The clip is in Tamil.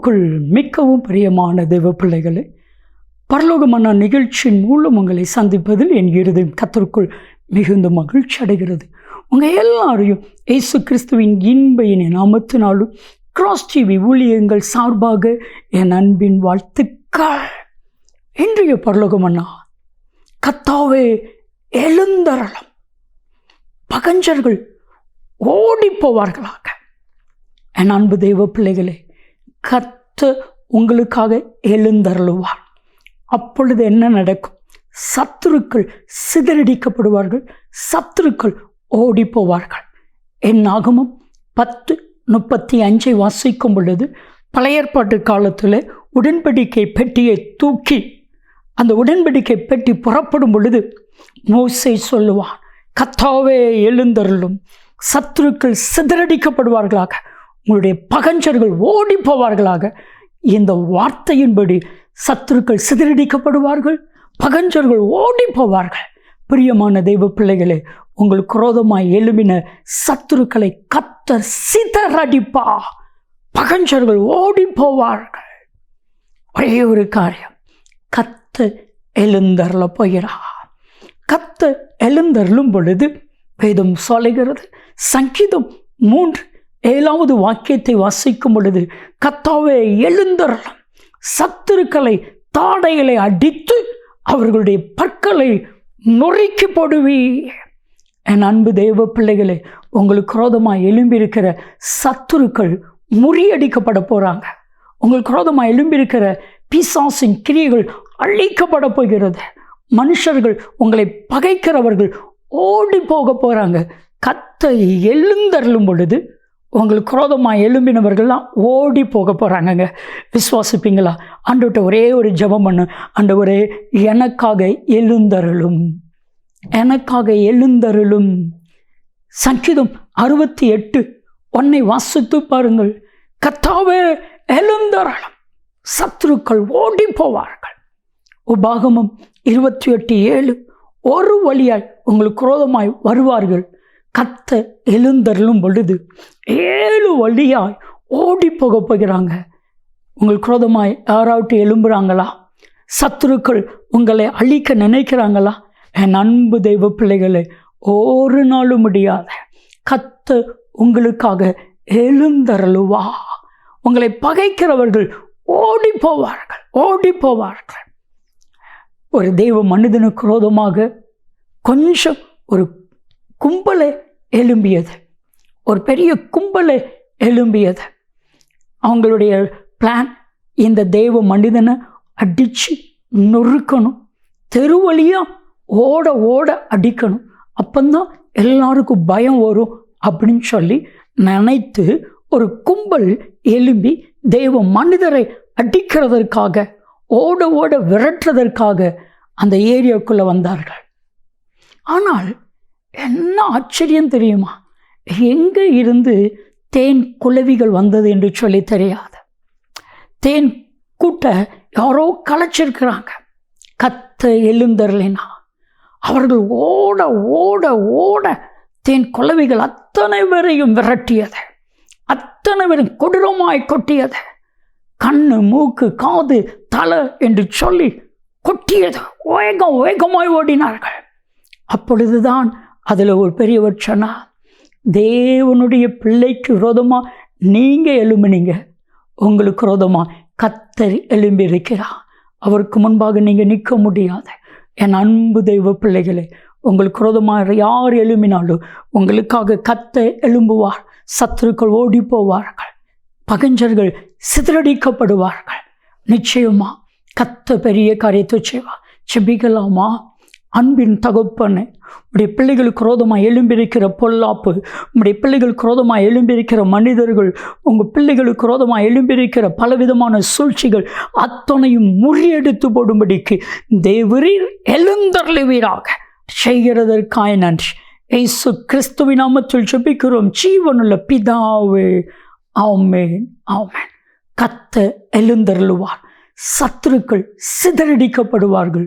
கிறிஸ்துவுக்குள் மிகவும் பிரியமான தெய்வ பிள்ளைகளே பரலோகமான நிகழ்ச்சியின் மூலம் உங்களை சந்திப்பதில் என் இருதயம் கத்தருக்குள் மிகுந்த மகிழ்ச்சி அடைகிறது. உங்கள் எல்லாரையும் இயேசு கிறிஸ்துவின் இன்ப என் நாமத்தினாலும் கிராஸ் டிவி ஊழியங்கள் சார்பாக என் அன்பின் வாழ்த்துக்கள். இன்றைய பரலோகமண்ணா கத்தாவே எழுந்தரலம் பகஞ்சர்கள் ஓடி போவார்களாக. என் அன்பு தெய்வ பிள்ளைகளே கத்து உங்களுக்காக எழுந்தருளுவார். அப்பொழுது என்ன நடக்கும்? சத்துருக்கள் சிதறடிக்கப்படுவார்கள் சத்துருக்கள் ஓடி போவார்கள் என் ஆகமும் பத்து முப்பத்தி அஞ்சை வாசிக்கும் பொழுது பழையற்பாட்டு காலத்தில் உடன்படிக்கை பெட்டியை தூக்கி அந்த உடன்படிக்கை பெட்டி புறப்படும் பொழுது மோசை சொல்லுவான் கத்தாவே எழுந்தருளும். சத்துருக்கள் சிதறடிக்கப்படுவார்களாக. உங்களுடைய பகஞ்சர்கள் ஓடி போவார்களாக இந்த வார்த்தையின்படி சத்துருக்கள் சிதறடிக்கப்படுவார்கள் பகஞ்சர்கள் ஓடி போவார்கள் பிரியமான தெய்வ பிள்ளைகளே உங்களுக்கு குரோதமாய் எழுமின சத்துருக்களை கத்தர் சிதறடிப்பா. பகஞ்சர்கள் ஓடி போவார்கள் ஒரே ஒரு காரியம் கத்து எழுந்தருள போகிறா. கத்து எழுந்தருளும் பொழுது வேதம் சொல்லுகிறது சங்கீதம் மூன்று ஏழாவது வாக்கியத்தை வாசிக்கும் பொழுது கத்தாவே எழுந்தரலாம் சத்துருக்களை தாடைகளை அடித்து அவர்களுடைய பற்களை நொறுக்கி போடுவி என் அன்பு தெய்வ பிள்ளைகளே உங்களுக்கு குரோதமாக எழும்பியிருக்கிற சத்துருக்கள் முறியடிக்கப்பட போகிறாங்க உங்களுக்கு குரோதமாக எழும்பியிருக்கிற பிசாசின் கிரியைகள் அழிக்கப்பட போகிறது. மனுஷர்கள் உங்களை பகைக்கிறவர்கள் ஓடி போக போகிறாங்க கத்தை எழுந்தருளும் பொழுது உங்களுக்கு குரோதமாக எழும்பினவர்கள்லாம் ஓடி போக போகிறாங்கங்க விசுவாசிப்பீங்களா? ஆண்டவர்கிட்ட ஒரே ஒரு ஜபம் பண்ணு. ஆண்டவரே எனக்காக எழுந்தருளும். எனக்காக எழுந்தருளும். சங்கீதம் அறுபத்தி எட்டு. ஒன்னை வாசித்து பாருங்கள். கத்தாவே எழுந்தருளும். சத்துருக்கள் ஓடி போவார்கள். உபாகமம் இருபத்தி எட்டு ஏழு. ஒரு வழியாய் உங்களுக்கு குரோதமாய் வருவார்கள். கத்த எழுந்தருளும் பொழுது ஏழு வழியாய் ஓடி போக போகிறாங்க. உங்கள் குரோதமாய் யாராவது எழும்புறாங்களா? சத்துருக்கள் உங்களை அழிக்க நினைக்கிறாங்களா? என் அன்பு தெய்வ பிள்ளைகளை ஒரு நாளும் முடியாத கத்த உங்களுக்காக எழுந்தருளுவா. உங்களை பகைக்கிறவர்கள் ஓடி போவார்கள் ஓடி போவார்கள். ஒரு தெய்வ மனிதனு குரோதமாக கொஞ்சம் ஒரு கும்பலை எழும்பியது. ஒரு பெரிய கும்பலை எழும்பியது. அவங்களுடைய பிளான் இந்த தெய்வ மனிதனை அடித்து நொறுக்கணும். தெருவழியாக ஓட ஓட அடிக்கணும். அப்பந்தான் எல்லாருக்கும் பயம் வரும் அப்படின்னு சொல்லி நினைத்து ஒரு கும்பல் எழும்பி தெய்வ மனிதரை அடிக்கிறதற்காக ஓட ஓட விரட்டுறதற்காக அந்த ஏரியாவுக்குள்ளே வந்தார்கள். ஆனால் என்ன ஆச்சரியம் தெரியுமா? எங்கே இருந்து தேன் குளவிகள் வந்தது என்று சொல்லி தெரியாது. தேன் கூட்ட யாரோ களைச்சிருக்கிறாங்க. கத்த எழுந்தர்லேனா அவர்கள் ஓட ஓட ஓட தேன் குளவிகள் அத்தனை பேரையும் விரட்டியது. அத்தனை பேரும் கொடூரமாய் கொட்டியது. கண்ணு மூக்கு காது தலை என்று சொல்லி கொட்டியது. வேகம் வேகமாய் ஓடினார்கள். அப்பொழுதுதான் அதில் ஒரு பெரியவர் சொன்னார் தேவனுடைய பிள்ளைக்கு விரோதமாக நீங்கள் எழும்புனீங்க. உங்களுக்கு விரோதமாக கத்தர் எழும்பி இருக்கிறார் அவருக்கு முன்பாக நீங்கள் நிற்க முடியாது. என் அன்பு தெய்வ பிள்ளைகளே உங்களுக்கு விரோதமாக யார் எழும்பினாலும் உங்களுக்காக கத்த எழும்புவார். சத்துருக்கள் ஓடி போவார்கள் பகஞ்சர்கள் சிதறடிக்கப்படுவார்கள். நிச்சயமா கத்த பெரிய காரியத்தை செய்வா செபிக்கலாமா அன்பின் தகப்பனு உடைய பிள்ளைகளுக்கு குரோதமாக எழும்பியிருக்கிற பொல்லாப்பு உடைய பிள்ளைகள் குரோதமாக எழும்பியிருக்கிற மனிதர்கள் உங்கள் பிள்ளைகளுக்கு குரோதமாக எழும்பியிருக்கிற பலவிதமான சூழ்ச்சிகள் அத்தனையும் முறியெடுத்து போடும்படிக்கு தேவரீர் எழுந்தருளுவீராக. செய்கிறதற்காய் நன்றி. ஏசு கிறிஸ்துவின் நாமத்தில் ஜெபிக்கிறோம். ஜீவனுள்ள பிதாவே ஆமேன் ஆமேன். கத்த எழுந்தருளுவார். சத்துருக்கள் சிதறடிக்கப்படுவார்கள்.